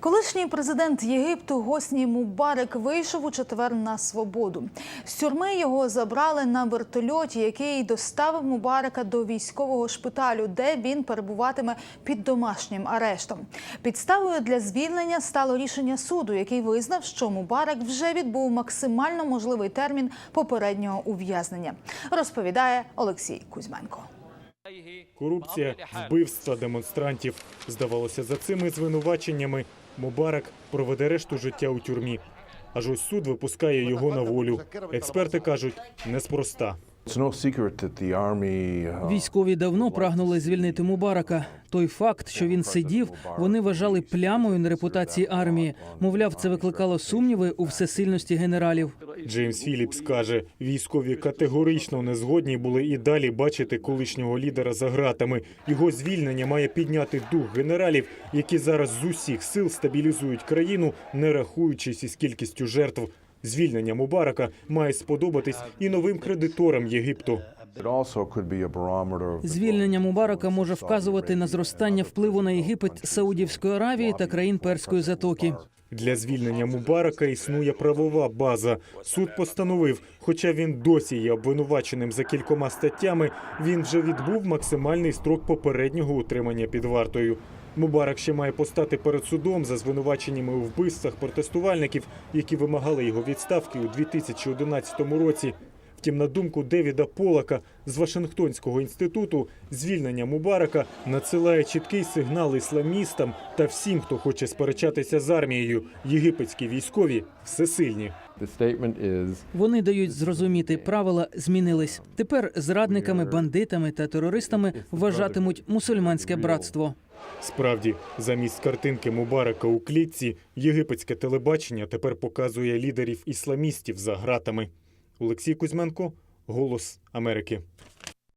Колишній президент Єгипту Госні Мубарек вийшов у четвер на свободу. З тюрми його забрали на вертольоті, який доставив Мубарека до військового шпиталю, де він перебуватиме під домашнім арештом. Підставою для звільнення стало рішення суду, який визнав, що Мубарек вже відбув максимально можливий термін попереднього ув'язнення. Розповідає Олексій Кузьменко. Корупція, вбивства демонстрантів. Здавалося, за цими звинуваченнями Мубарак проведе решту життя у тюрмі. Аж ось суд випускає його на волю. Експерти кажуть, неспроста. It's no secret that the army uh, Військові давно прагнули звільнити Мубарака. Той факт, що він сидів, вони вважали плямою на репутації армії. Мовляв, це викликало сумніви у всесильності генералів. Джеймс Філіпс каже, військові категорично не згодні були і далі бачити колишнього лідера за ґратами. Його звільнення має підняти дух генералів, які зараз з усіх сил стабілізують країну, не рахуючись із кількістю жертв. Звільнення Мубарака має сподобатись і новим кредиторам Єгипту. Звільнення Мубарака може вказувати на зростання впливу на Єгипет Саудівської Аравії та країн Перської затоки. Для звільнення Мубарака існує правова база. Суд постановив, хоча він досі є обвинуваченим за кількома статтями, він вже відбув максимальний строк попереднього утримання під вартою. Мубарак ще має постати перед судом за звинуваченнями у вбивствах протестувальників, які вимагали його відставки у 2011 році. Втім, на думку Девіда Полака з Вашингтонського інституту, звільнення Мубарака надсилає чіткий сигнал ісламістам та всім, хто хоче сперечатися з армією. Єгипетські військові всесильні. Вони дають зрозуміти, правила змінились. Тепер зрадниками, бандитами та терористами вважатимуть мусульманське братство. Справді, замість картинки Мубарака у клітці, єгипетське телебачення тепер показує лідерів ісламістів за гратами. Олексій Кузьменко, Голос Америки.